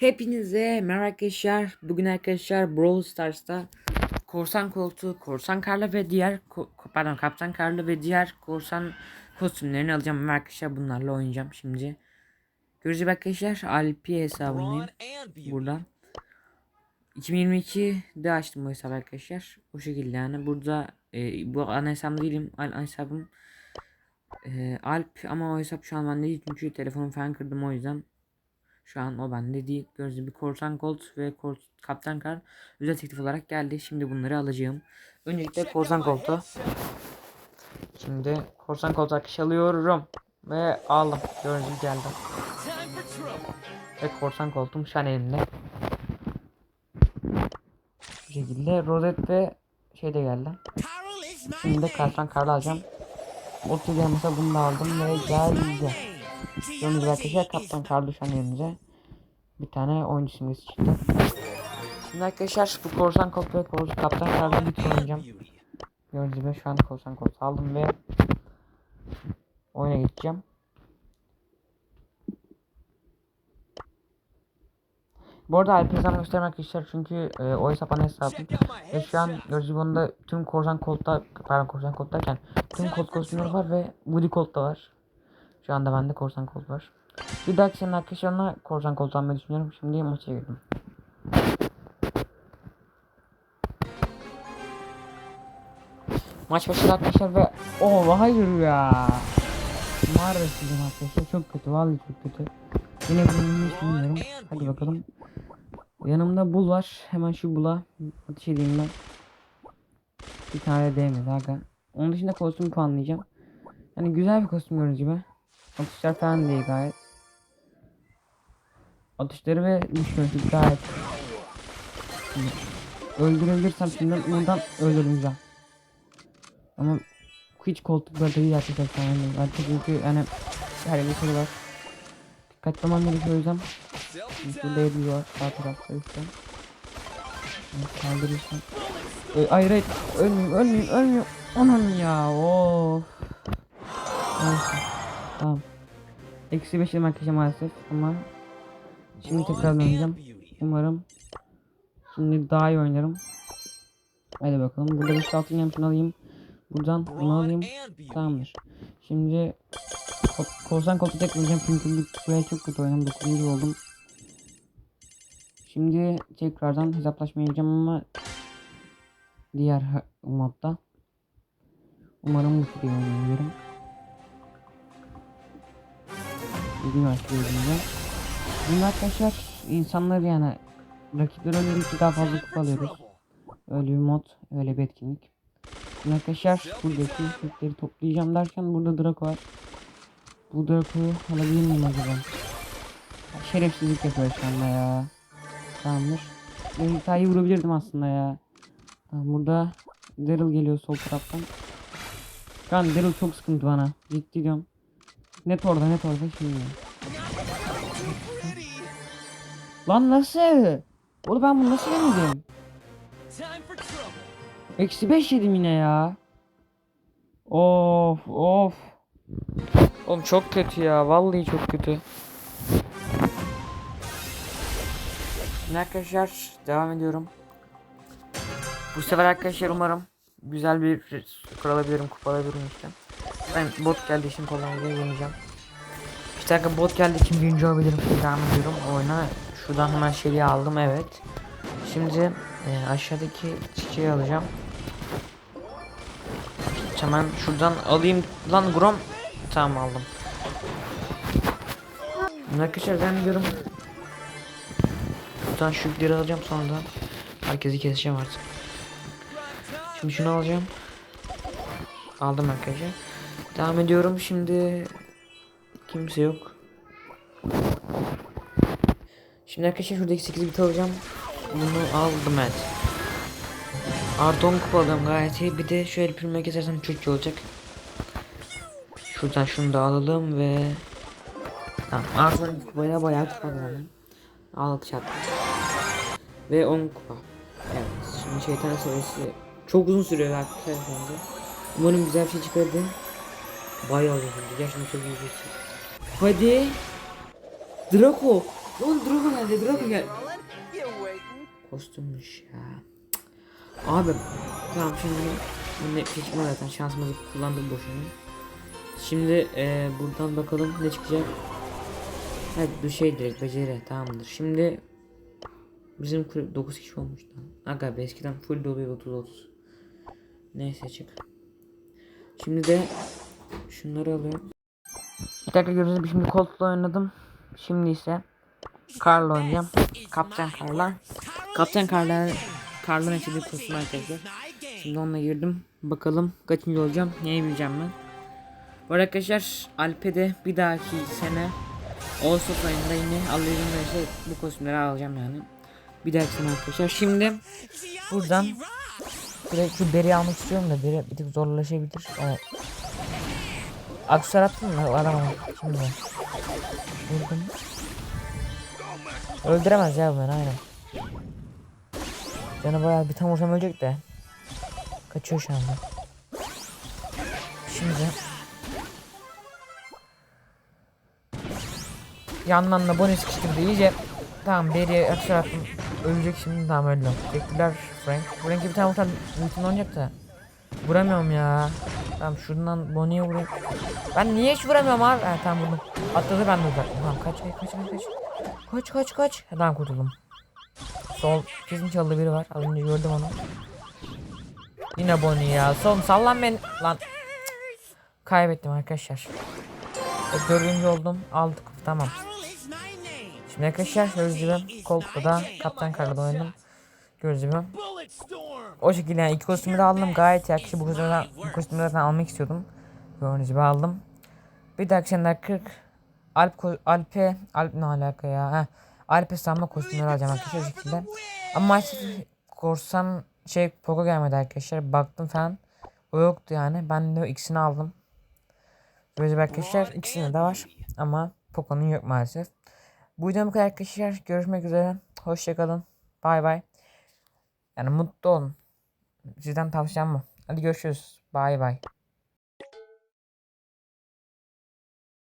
Hepinize arkadaşlar. Bugün arkadaşlar Brawl Stars'ta korsan koltuğu, korsan karla ve diğer ko- pardon kaptan karla ve diğer korsan kostümlerini alacağım arkadaşlar bunlarla oynayacağım şimdi. Göreceğiz arkadaşlar Alpi hesabındayım burada. 2022'de açtım bu hesabı arkadaşlar. O şekilde yani burada e, bu ana hesabım değilim. Ana hesabım e, Alp ama o hesap şu an bende değil çünkü telefonumu falan kırdım o yüzden şu an o bende değil. Gördüğünüz gibi korsan kolt ve kort, kaptan kar özel teklif olarak geldi. Şimdi bunları alacağım. Öncelikle korsan koltu. Şimdi korsan koltu akış alıyorum. Ve aldım. Gördüğünüz gibi geldi. Ve korsan koltum şu an elimde. Bu şekilde rozet ve şey de geldi. Şimdi de kaptan karlı alacağım. Orta gelmese bunu da aldım ve geldi. Gibi arkadaşlar kaptan karlı şu an elimize. Bir tane oyuncu simgesi çıktı. Şimdi arkadaşlar bu korsan kod ve korsan kaptan karlı bir oynayacağım. Gördüğünüz gibi şu an korsan kod aldım ve oyuna geçeceğim. Bu arada hesabımı göstermek arkadaşlar çünkü e, o hesap ana hesabım ve şu an gördüğünüz gibi onda tüm korsan kodda pardon korsan koddayken tüm kod kostümleri var ve Woody kod da var. Şu anda bende korsan kod var. Bir dahaki senin arkadaşlarına korsan kod almayı düşünüyorum. Şimdi maça girdim. Maç başladı arkadaşlar ve oh hayır ya. Maalesef bizim arkadaşlar çok kötü vallahi çok kötü. Yine hiç bilmiyorum. Hadi bakalım. Yanımda bul var. Hemen şu bula ateş edeyim ben. Bir tane değmedi aga. Onun dışında kostüm puanlayacağım. Yani güzel bir kostüm gördüğünüz gibi. Atışlar falan değil gayet. Atışları ve düşmesi gayet. Öldürebilirsem şimdi buradan öldüreceğim. Ama hiç koltuklarda değil arkadaşlar. Yani artık çünkü yani her bir şey var. Dikkatli olmam gerekiyor o yüzden. Burada yedi var sağ tarafta. Yani Kaldırırsam. Ee, hayır hayır ölmeyeyim ölmeyeyim ölmeyeyim. Anam ya of. Neyse. Tamam. Eksi 5 arkadaşlar maalesef ama şimdi tekrar oynayacağım. Umarım şimdi daha iyi oynarım. Hadi bakalım. Burada 5 altın gelmişini alayım. Buradan bunu alayım. Tamamdır. Şimdi ko- korsan koltuğu tek oynayacağım çünkü bu buraya çok kötü oynadım. 9. oldum. Şimdi tekrardan hesaplaşmaya gireceğim ama diğer modda. Umarım bu süreyi oynayabilirim. Bugün başlayacağım. Şimdi arkadaşlar insanlar yani rakipler öldürdükçe daha fazla kupa alıyoruz. Öyle bir mod, öyle bir etkinlik. Şimdi arkadaşlar buradaki yükleri toplayacağım derken burada Draco var. Bu Draco'yu alabilir miyim acaba? Şerefsizlik yapıyor şu anda ya. Tamamdır. Ben Hita'yı vurabilirdim aslında ya. Burada Daryl geliyor sol taraftan. Şu an Daryl çok sıkıntı bana. Ciddi diyorum. Net orada net orada şimdi. Lan nasıl? Oğlum ben bunu nasıl yemedim? Eksi 5 yedim yine ya. Of of. Oğlum çok kötü ya. Vallahi çok kötü. Şimdi arkadaşlar devam ediyorum. Bu sefer arkadaşlar umarım güzel bir skor alabilirim, kupa alabilirim işte. Ben bot geldiği için kolaylıkla yeneceğim. Bir dakika bot geldiği için birinci olabilirim. Devam ediyorum oyuna. Şuradan hemen şeyi aldım evet. Şimdi e, aşağıdaki çiçeği alacağım. Hemen şuradan alayım. Lan Grom. Tamam aldım. Arkadaşlar ben diyorum. Buradan şu yükleri alacağım sonra da herkesi keseceğim artık. Şimdi şunu alacağım. Aldım arkadaşlar. Devam ediyorum şimdi. Kimse yok. Şimdi arkadaşlar şuradaki 8 bit alacağım. Bunu aldım evet. Artı 10 kupa alıyorum gayet iyi. Bir de şöyle pirme kesersem çok iyi olacak. Şuradan şunu da alalım ve Tamam artı 12 kupaya bayağı kupa alalım. Çattık. Ve 10 kupa. Evet şimdi şeytan seviyesi çok uzun sürüyor arkadaşlar şu anda. Umarım güzel bir şey çıkardı. Bayağı uzun sürdü. Gerçekten çok bir şey. Hadi. Draco. Oğlum Drago geldi. You waiting? Kostümmüş ya. Abi tamam şimdi bunu seçme zaten şansımızı kullandık boşuna. Şimdi e, buradan bakalım ne çıkacak. Evet bu şey direkt beceri tamamdır. Şimdi bizim kulüp 9 kişi olmuş lan. Aga be eskiden full doluyor 30 30. Neyse çık. Şimdi de şunları alıyorum. Bir dakika görüyorsunuz şimdi Colt'la oynadım. Şimdi ise Carl oynayacağım. Kaptan Carl'la. Kaptan Carl'la Carl'ın açıldığı kostüm arkadaşlar. Şimdi onunla girdim. Bakalım kaçıncı olacağım. Neyi bileceğim ben. Bu arada arkadaşlar Alpe'de bir dahaki sene Ağustos ayında yine alayım işte bu kostümleri alacağım yani. Bir dahaki sene arkadaşlar. Şimdi buradan Direkt şu beri almak istiyorum da beri bir tık zorlaşabilir. O... Aksesuar attın mı? Adam şimdi. Vurdum. Öldüremez ya bu beni aynen. Canı bayağı bir tam vursam ölecek de. Kaçıyor şu anda. Şimdi. Yandan da bonus sıkıştırdı iyice. Tamam Beri'ye aksesuar attım. Ölecek şimdi tamam öldüm. Teşekkürler Frank. Frank'e bir tane vursam ultim oynayacak da. Vuramıyorum ya. Tamam şuradan Bonnie'ye vurayım. Ben niye hiç vuramıyorum abi? Ha, tamam vurdum. Atladı ben de uzattım. Tamam kaç kaç kaç kaç kaç. Kaç kaç. Ha, Tamam kurtuldum. Sol kesin çaldı biri var. Az önce gördüm onu. Yine Bonnie ya. Son sallan beni. Lan. Cık. Kaybettim arkadaşlar. E, dördüncü oldum. Aldık. Tamam. Şimdi arkadaşlar gibi Colt'ta da Kaptan Karl'da oynadım. Gibi. O şekilde yani iki kostümü de aldım. Gayet yakışı bu kostümü, bu kostümü zaten almak istiyordum. Gördüğünüz gibi aldım. Bir dahaki senede 40 Alp Alp'e Alp ne alaka ya? Heh. Alp'e sanma kostümleri alacağım arkadaşlar şekilde. Ama maalesef korsan şey Poco gelmedi arkadaşlar. Baktım falan. O yoktu yani. Ben de ikisini aldım. Gibi arkadaşlar ikisinde de var. Ama Poco'nun yok maalesef. Bu videom bu kadar arkadaşlar. Görüşmek üzere. Hoşçakalın. Bay bay. Yani mutlu olun. Sizden tavsiyem bu. Hadi görüşürüz. Bay bay.